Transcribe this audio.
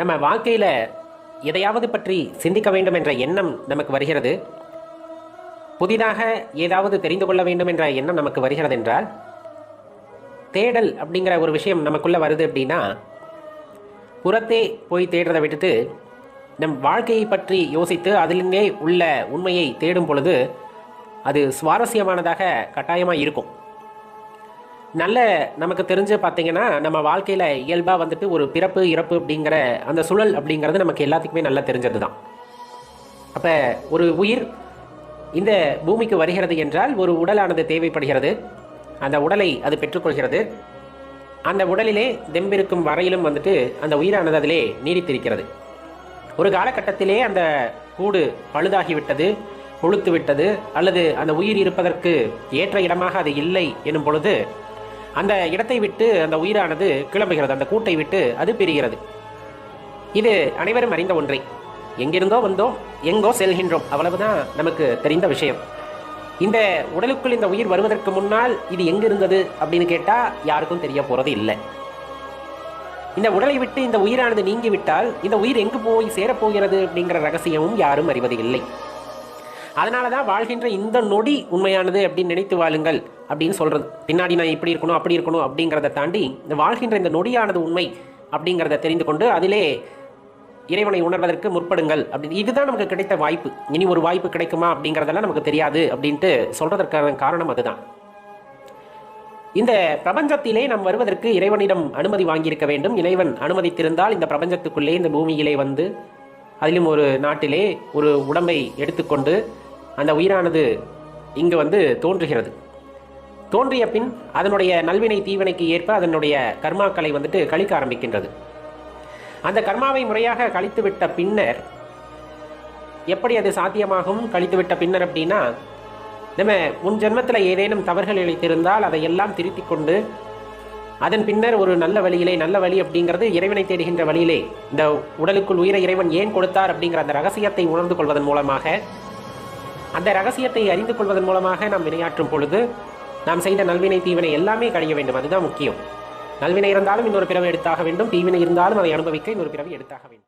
நம்ம வாழ்க்கையில் எதையாவது பற்றி சிந்திக்க வேண்டும் என்ற எண்ணம் நமக்கு வருகிறது. புதிதாக ஏதாவது தெரிந்து கொள்ள வேண்டும் என்ற எண்ணம் நமக்கு வருகிறது என்றால் தேடல் அப்படிங்கிற ஒரு விஷயம் நமக்குள்ளே வருது அப்படின்னா புறத்தே போய் தேடுறதை விட்டுட்டு நம் வாழ்க்கையை பற்றி யோசித்து அதிலே உள்ள உண்மையை தேடும் பொழுது அது சுவாரஸ்யமானதாக கட்டாயமாக இருக்கும். நல்ல நமக்கு தெரிஞ்சு பார்த்தீங்கன்னா நம்ம வாழ்க்கையில் இயல்பாக வந்துட்டு ஒரு பிறப்பு இறப்பு அப்படிங்கிற அந்த சுழல் அப்படிங்கிறது நமக்கு எல்லாத்துக்குமே நல்லா தெரிஞ்சது தான் அப்போ ஒரு உயிர் இந்த பூமிக்கு வருகிறது என்றால் ஒரு உடலானது தேவைப்படுகிறது. அந்த உடலை அது பெற்றுக்கொள்கிறது. அந்த உடலிலே தெம்பிருக்கும் வரையிலும் வந்துட்டு அந்த உயிரானது அதிலே நீடித்திருக்கிறது. ஒரு காலகட்டத்திலே அந்த கூடு பழுதாகிவிட்டது கொழுத்து விட்டது அல்லது அந்த உயிர் இருப்பதற்கு ஏற்ற இடமாக அது இல்லை எனும் பொழுது அந்த இடத்தை விட்டு அந்த உயிரானது கிளம்புகிறது. அந்த கூட்டை விட்டு அது பிரிகிறது. இது அனைவரும் அறிந்த ஒன்றை. எங்கிருந்தோ வந்தோம் எங்கோ செல்கின்றோம். அவ்வளவுதான் நமக்கு தெரிந்த விஷயம். இந்த உடலுக்குள் இந்த உயிர் வருவதற்கு முன்னால் இது எங்கிருந்தது அப்படின்னு கேட்டால் யாருக்கும் தெரிய போகிறது இல்லை. இந்த உடலை விட்டு இந்த உயிரானது நீங்கிவிட்டால் இந்த உயிர் எங்கு போய் சேரப்போகிறது அப்படிங்கிற ரகசியமும் யாரும் அறிவது இல்லை அதனால தான் வாழ்கின்ற இந்த நொடி உண்மையானது அப்படின்னு நினைத்து வாழுங்கள் அப்படின்னு சொல்கிறது பின்னாடி நான் இப்படி இருக்கணும் அப்படி இருக்கணும் அப்படிங்கிறத தாண்டி இந்த வாழ்கின்ற இந்த நொடியானது உண்மை அப்படிங்கிறத தெரிந்து கொண்டு அதிலே இறைவனை உணர்வதற்கு முற்படுங்கள் அப்படி இதுதான் நமக்கு கிடைத்த வாய்ப்பு. இனி ஒரு வாய்ப்பு கிடைக்குமா அப்படிங்கிறதெல்லாம் நமக்கு தெரியாது அப்படின்ட்டு சொல்றதற்கான காரணம் அதுதான். இந்த பிரபஞ்சத்திலே நாம் வருவதற்கு இறைவனிடம் அனுமதி வாங்கியிருக்க வேண்டும். இறைவன் அனுமதித்திருந்தால் இந்த பிரபஞ்சத்துக்குள்ளே இந்த பூமியிலே வந்து அதிலும் ஒரு நாட்டிலே ஒரு உடம்பை எடுத்துக்கொண்டு அந்த உயிரானது இங்கு வந்து தோன்றுகிறது. தோன்றிய பின் அதனுடைய நல்வினை தீவினைக்கு ஏற்ப அதனுடைய கர்மாக்களை வந்துட்டு கழிக்க ஆரம்பிக்கின்றது. அந்த கர்மாவை முறையாக கழித்துவிட்ட பின்னர் எப்படி அது சாத்தியமாகும்? கழித்துவிட்ட பின்னர் அப்படின்னா நம்ம முன் ஜென்மத்தில் ஏதேனும் தவறுகள் இழைத்திருந்தால் அதையெல்லாம் திருத்தி கொண்டு அதன் பின்னர் ஒரு நல்ல வழியிலே நல்ல வழி அப்படிங்கிறது இறைவனை தேடுகின்ற வழியிலே இந்த உடலுக்குள் உயிரை இறைவன் ஏன் கொடுத்தார் அப்படிங்கிற அந்த ரகசியத்தை உணர்ந்து கொள்வதன் மூலமாக அந்த ரகசியத்தை அறிந்து கொள்வதன் மூலமாக நாம் வினையாற்றும் பொழுது நாம் செய்த நல்வினை தீவினை எல்லாமே கழிய வேண்டும். அதுதான் முக்கியம். நல்வினை இருந்தாலும் இன்னொரு பிறவை எடுத்தாக வேண்டும். தீவினை இருந்தாலும் அதை அனுபவிக்க இன்னொரு பிறவை எடுத்தாக வேண்டும்.